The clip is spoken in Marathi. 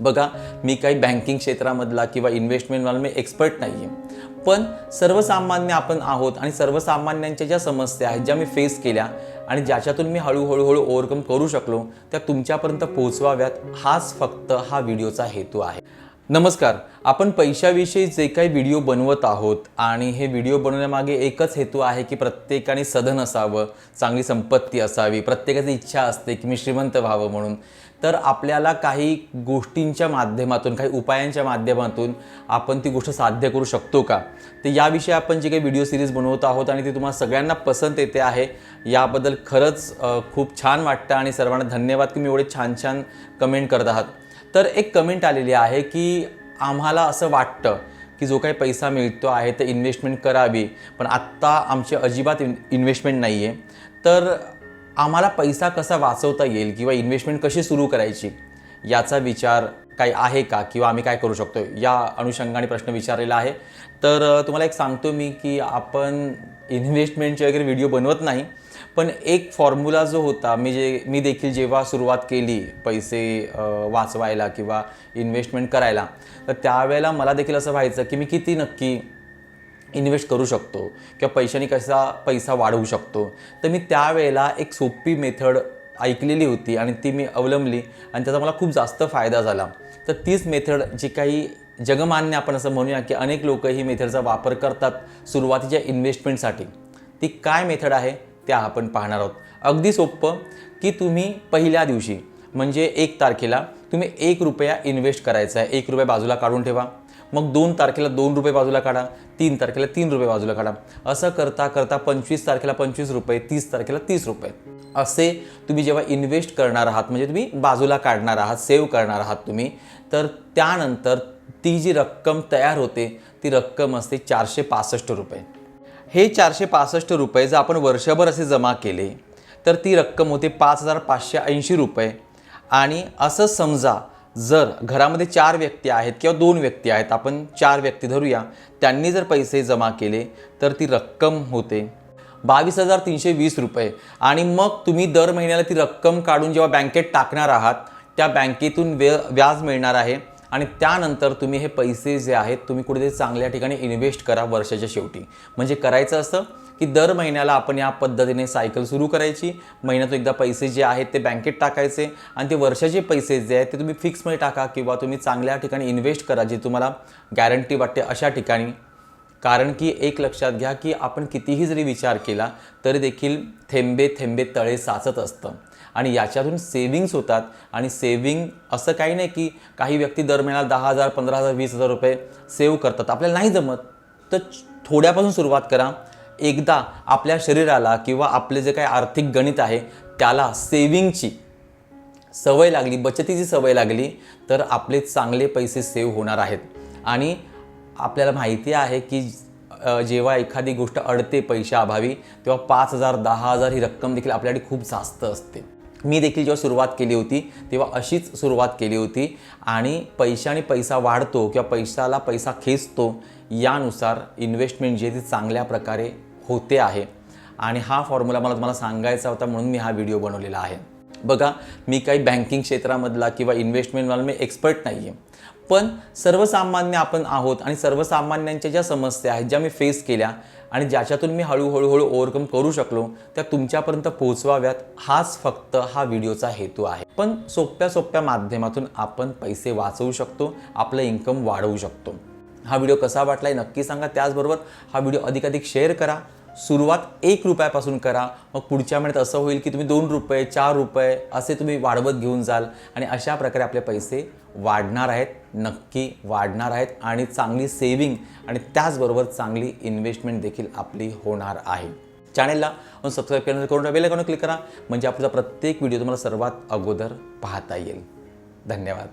बघा मी काही बँकिंग क्षेत्रामधला किंवा इन्व्हेस्टमेंटवाला मी एक्सपर्ट नाही आहे पण सर्वसामान्य आपण आहोत आणि सर्वसामान्यांच्या ज्या समस्या आहेत ज्या मी फेस केल्या आणि ज्याच्यातून मी हळूहळू हळू ओव्हरकम करू शकलो त्या तुमच्यापर्यंत पोहोचवाव्यात हाच फक्त हा व्हिडिओचा हेतू आहे. नमस्कार. आपण पैशाविषयी जे काही व्हिडिओ बनवत आहोत आणि हे व्हिडिओ बनवण्यामागे एकच हेतू आहे की प्रत्येकाने सधन असावं चांगली संपत्ती असावी प्रत्येकाची इच्छा असते की मी श्रीमंत व्हावं म्हणून. तर आपल्याला काही गोष्टींच्या माध्यमातून काही उपायांच्या माध्यमातून आपण ती गोष्ट साध्य करू शकतो का? तर याविषयी आपण जे काही व्हिडिओ सिरीज बनवत आहोत आणि ती तुम्हाला सगळ्यांना पसंत येते आहे याबद्दल खरंच खूप छान वाटतं आणि सर्वांना धन्यवाद की मी एवढे छान छान कमेंट करत आहात. तर एक कमेंट आलेली आहे की आम्हाला असं वाटतं की जो काही पैसा मिळतो आहे तर इन्व्हेस्टमेंट करावी पण आत्ता आमची अजिबात इन इन्व्हेस्टमेंट नाही आहे तर आम्हाला पैसा कसा वाचवता येईल किंवा इन्व्हेस्टमेंट कशी सुरू करायची याचा विचार काही आहे का? किंवा आम्ही काय करू शकतो या अनुषंगाने प्रश्न विचारलेला आहे. तर तुम्हाला एक सांगतो मी की आपण इन्व्हेस्टमेंटचे वगैरे व्हिडिओ बनवत नाही. पण एक फॉर्म्युला जो होता मी जे मी देखील जेव्हा सुरुवात केली पैसे वाचवायला किंवा इन्व्हेस्टमेंट करायला तर त्यावेळेला मला देखील असं व्हायचं की मी किती नक्की इन्व्हेस्ट करू शकतो किंवा पैशाने कसा पैसा वाढवू शकतो. तर मी त्यावेळेला एक सोपी मेथड ऐकलेली होती आणि ती मी अवलंबली आणि त्याचा मला खूप जास्त फायदा झाला. तर तीच मेथड जी काही जगमान्य आपण असं म्हणूया की अनेक लोक ही मेथडचा वापर करतात सुरुवातीच्या इन्व्हेस्टमेंटसाठी ती काय मेथड आहे? त्या आपण पाहणार आहोत. अगदी सोपं की तुम्ही पहिल्या दिवशी म्हणजे एक तारखेला तुम्ही एक रुपया इन्व्हेस्ट करायचा आहे. एक रुपया बाजूला काढून ठेवा. मग दोन तारखेला दोन रुपये बाजूला काढा. तीन तारखेला तीन रुपये बाजूला काढा. असं करता करता पंचवीस तारखेला पंचवीस रुपये तीस तारखेला तीस रुपये. असे तुम्ही जेव्हा इन्व्हेस्ट करणार आहात म्हणजे तुम्ही बाजूला काढणार आहात सेव्ह करणार आहात तुम्ही तर त्यानंतर ती जी रक्कम तयार होते ती रक्कम असते चारशे पासष्ट रुपये. हे चारशे पासष्ट रुपये जर आपण वर्षभर असे जमा केले तर ती रक्कम होते पाच हजार पाचशे ऐंशी रुपये. आणि असं समजा जर घरामध्ये चार व्यक्ती आहेत किंवा दोन व्यक्ती आहेत आपण चार व्यक्ती धरूया त्यांनी जर पैसे जमा केले तर ती रक्कम होते बावीस हजार तीनशे वीस रुपये. आणि मग तुम्ही दर महिन्याला ती रक्कम काढून जेव्हा बँकेत टाकणार आहात त्या बँकेतून व्य व्याज मिळणार आहे. आणि त्यानंतर तुम्ही हे पैसे जे आहेत तुम्ही कुठेतरी चांगल्या ठिकाणी इन्व्हेस्ट करा वर्षाच्या शेवटी. म्हणजे करायचं असं की दर महिन्याला आपण या पद्धतीने सायकल सुरू करायची. महिन्यातून एकदा पैसे जे आहेत ते बँकेत टाकायचे आणि ते वर्षाचे पैसे जे आहेत ते तुम्ही फिक्समध्ये टाका किंवा तुम्ही चांगल्या ठिकाणी इन्व्हेस्ट करा जे तुम्हाला गॅरंटी वाटते अशा ठिकाणी. कारण की एक लक्षात घ्या की आपण कितीही जरी विचार केला तरी देखील थेंबे थेंबे तळे साचत असतं. आणि याच्यातून सेविंग्स होतात. आणि सेविंग असं काही नाही की काही व्यक्ती दर महिन्याला दहा हजार पंधरा हजार वीस हजार रुपये सेव्ह करतात. आपल्याला नाही जमत. तर थोड्यापासून सुरुवात करा. एकदा आपल्या शरीराला किंवा आपले जे काही आर्थिक गणित आहे त्याला सेविंगची सवय लागली बचतीची सवय लागली तर आपले चांगले पैसे सेव्ह होणार आहेत. आणि आपल्याला माहिती आहे की जेव्हा एखादी गोष्ट अडते पैशाअभावी तेव्हा पाच हजार दहा हजार ही रक्कम देखील आपल्याकडे खूप जास्त असते. मी देखील जेव्हा सुरुवात केली होती तेव्हा अशीच सुरुवात केली होती. आणि पैशाने पैसा वाढतो किंवा पैशाला पैसा खेचतो यानुसार इन्व्हेस्टमेंट जी आहे ती चांगल्या प्रकारे होते आहे. आणि हा फॉर्म्युला मला तुम्हाला सांगायचा होता म्हणून मी हा व्हिडिओ बनवलेला आहे. बघा मी काही बँकिंग क्षेत्रामधला किंवा इन्व्हेस्टमेंटवाला मी एक्सपर्ट नाही आहे पण सर्वसामान्य आपण आहोत आणि सर्वसामान्यांच्या ज्या समस्या आहेत ज्या मी फेस केल्या आणि ज्याच्यातून मी हळूहळू हळू ओव्हरकम करू शकलो त्या तुमच्यापर्यंत पोहोचवाव्यात हाच फक्त हा व्हिडिओचा हेतू आहे. पण सोप्या सोप्या माध्यमातून आपण पैसे वाचवू शकतो आपलं इन्कम वाढवू शकतो. हा व्हिडिओ कसा वाटला आहे नक्की सांगा. त्याचबरोबर हा व्हिडिओ अधिकाधिक शेअर करा. सुरुवात एक रुपयापासून करा. मग पुढच्या महिन्यात असं होईल की तुम्ही दोन रुपये चार रुपये असे तुम्ही वाढवत घेऊन जाल आणि अशा प्रकारे आपले पैसे वाढणार आहेत. नक्की वाढणार आहेत आणि चांगली सेविंग आणि त्याचबरोबर चांगली इन्व्हेस्टमेंट देखील आपली होणार आहे. चॅनेलला सबस्क्राईब केल्यानंतर करून बेल क्लिक करा. म्हणजे आपला प्रत्येक व्हिडिओ तुम्हाला सर्वात अगोदर पाहता येईल. धन्यवाद.